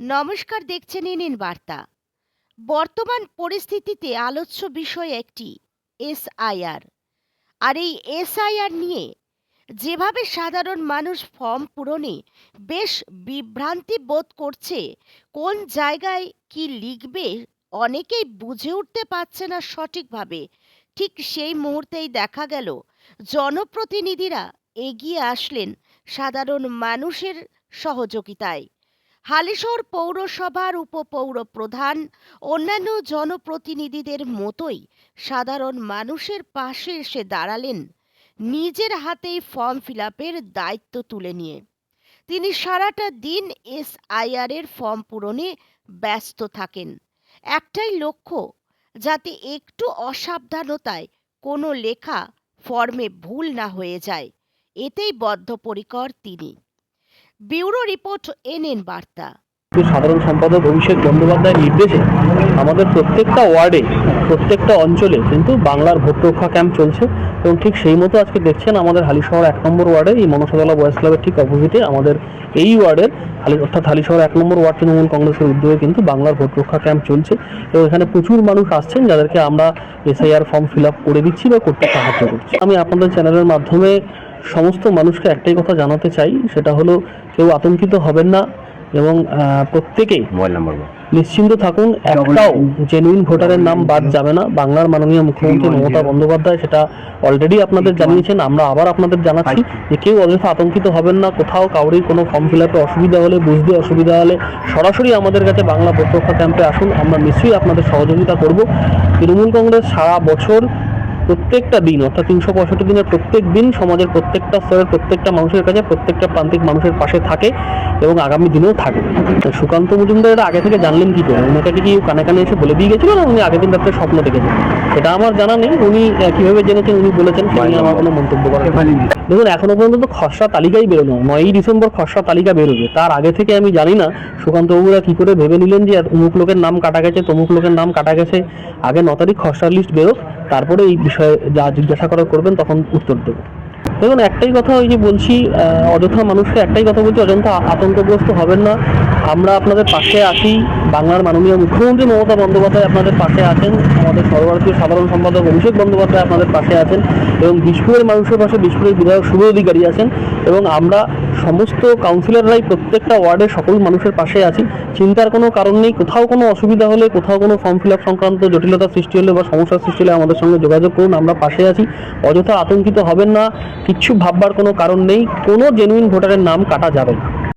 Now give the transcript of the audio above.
নমস্কার দেখছেন ইনিন বার্তা। বর্তমান পরিস্থিতিতে আলোচ্য বিষয় একটি এসআইআর। আর এই এসআইআর নিয়ে যেভাবে সাধারণ মানুষ ফর্ম পূরণে বেশ বিভ্রান্তি বোধ করছে, কোন জায়গায় কি লিখবে অনেকেই বুঝে উঠতে পারছে না সঠিকভাবে। ঠিক সেই মুহূর্তেই দেখা গেল, জনপ্রতিনিধিরা এগিয়ে আসলেন সাধারণ মানুষের সহযোগিতায়। হালিশহর পৌরসভার উপপৌর প্রধান অন্যান্য জনপ্রতিনিধিদের মতোই সাধারণ মানুষের পাশে এসে দাঁড়ালেন। নিজের হাতেই ফর্ম ফিল দায়িত্ব তুলে নিয়ে। তিনি সারাটা দিন এসআইআর এর ফর্ম পূরণে ব্যস্ত থাকেন। একটাই লক্ষ্য, যাতে একটু অসাবধানতায় কোনো লেখা ফর্মে ভুল না হয়ে যায়। এতেই বদ্ধপরিকর তিনি। ব্যুরো রিপোর্ট এনএন বার্তা। সাধারণ সম্পাদক অভিষেক বন্দ্যোপাধ্যায়ের নির্দেশে আমাদের প্রত্যেকটা ওয়ার্ডে, প্রত্যেকটা অঞ্চলে কিন্তু বাংলার ভোট রক্ষা ক্যাম্প চলছে এবং ঠিক সেই মতো আজকে দেখছেন আমাদের হালিশহর এক নম্বর ওয়ার্ডে, এই মনসাতলা বয়স ক্লাবের ঠিক অপোজিটে আমাদের এই ওয়ার্ডের হালি, অর্থাৎ হালিশহর এক নম্বর ওয়ার্ড তৃণমূল কংগ্রেসের উদ্যোগে কিন্তু বাংলার ভোট রক্ষা ক্যাম্প চলছে এবং এখানে প্রচুর মানুষ আসছেন যাদেরকে আমরা এসআইআর ফর্ম ফিল আপ করে দিচ্ছি বা করতে সাহায্য করছি। আমি আপনাদের চ্যানেলের মাধ্যমে সমস্ত মানুষকে একটাই কথা জানাতে চাই সেটা হলো কেউ আতঙ্কিত হবেন না এবং প্রত্যেকেই মোবাইল নাম্বার নিশ্চিন্ত থাকুন একটাও জেনুইন ভোটারের নাম বাদ যাবে না। বাংলার মাননীয় মুখ্যমন্ত্রী মমতা বন্দ্যোপাধ্যায় সেটা অলরেডি আপনাদের জানিয়েছেন আমরা আবার আপনাদের জানাচ্ছি যে কেউ অযথা আতঙ্কিত হবেন না কোথাও কাউরির কোনো ফর্ম ফিল আপে অসুবিধা হলে বুঝতে অসুবিধা হলে সরাসরি আমাদের কাছে বাংলা ভোট রক্ষা ক্যাম্পে আসুন আমরা নিশ্চয়ই আপনাদের সহযোগিতা করব। তৃণমূল কংগ্রেস সারা বছর প্রত্যেকটা দিন অর্থাৎ তিনশো পঁয়ষট্টি দিনের প্রত্যেক দিন সমাজের প্রত্যেকটা স্তরের প্রত্যেকটা মানুষের কাছে প্রত্যেকটা প্রান্তিক মানুষের পাশে থাকে এবং আগামী দিনেও থাকবে সুকান্ত মজুমদার এটা আগে থেকে জানলেন কি করে? ওনাকে কি কানে কানে এসে বলে দিয়ে গেছিল না উনি আগের দিন রাত্রে স্বপ্ন দেখেছেন? সেটা আমার জানা নেই উনি কীভাবে জেনেছেন উনি বলেছেন সে নিয়ে আমার কোনো মন্তব্য নেই। দেখুন এখনও পর্যন্ত তো খসড়া তালিকাই বেরোনো নয়ই ডিসেম্বর খসড়া তালিকা বেরোবে। তার আগে থেকে আমি জানি না সুকান্ত বাবুরা কি করে ভেবে নিলেন যে অমুক লোকের নাম কাটা গেছে তমুক লোকের নাম কাটা গেছে। আগে ন তারিখ খসড়া লিস্ট বেরোক তারপরে এই বিষয়ে যা জিজ্ঞাসা করা করবেন তখন উত্তর দেবো। দেখুন, একটাই কথা ওই যে বলছি অযথা মানুষকে একটাই কথা বলছি, অযথা আতঙ্কগ্রস্ত হবেন না। আমরা আপনাদের পাশে আছি বাংলার মাননীয় মুখ্যমন্ত্রী মমতা বন্দ্যোপাধ্যায় আপনাদের পাশে আছেন, আমাদের সর্বভারতীয় সাধারণ সম্পাদক অভিষেক বন্দ্যোপাধ্যায় আপনাদের পাশে আছেন এবং বিষ্ণুরের মানুষের পাশে বিষ্ণুরের বিধায়ক শুভ অধিকারী আছেন এবং আমরা সমস্ত কাউন্সিলররাই প্রত্যেকটা ওয়ার্ডের সকল মানুষের পাশে আছি। চিন্তার কোনো কারণ নেই, কোথাও কোনো অসুবিধা হলে, কোথাও কোনো ফর্ম ফিল আপ সংক্রান্ত জটিলতা সৃষ্টি হলে বা সমস্যার সৃষ্টি হলে আমাদের সঙ্গে যোগাযোগ করুন, আমরা পাশে আছি। অযথা আতঙ্কিত হবেন না, কিচ্ছু ভাববার কোনো কারণ নেই, কোনো জেনুইন ভোটারের নাম কাটা যাবে না।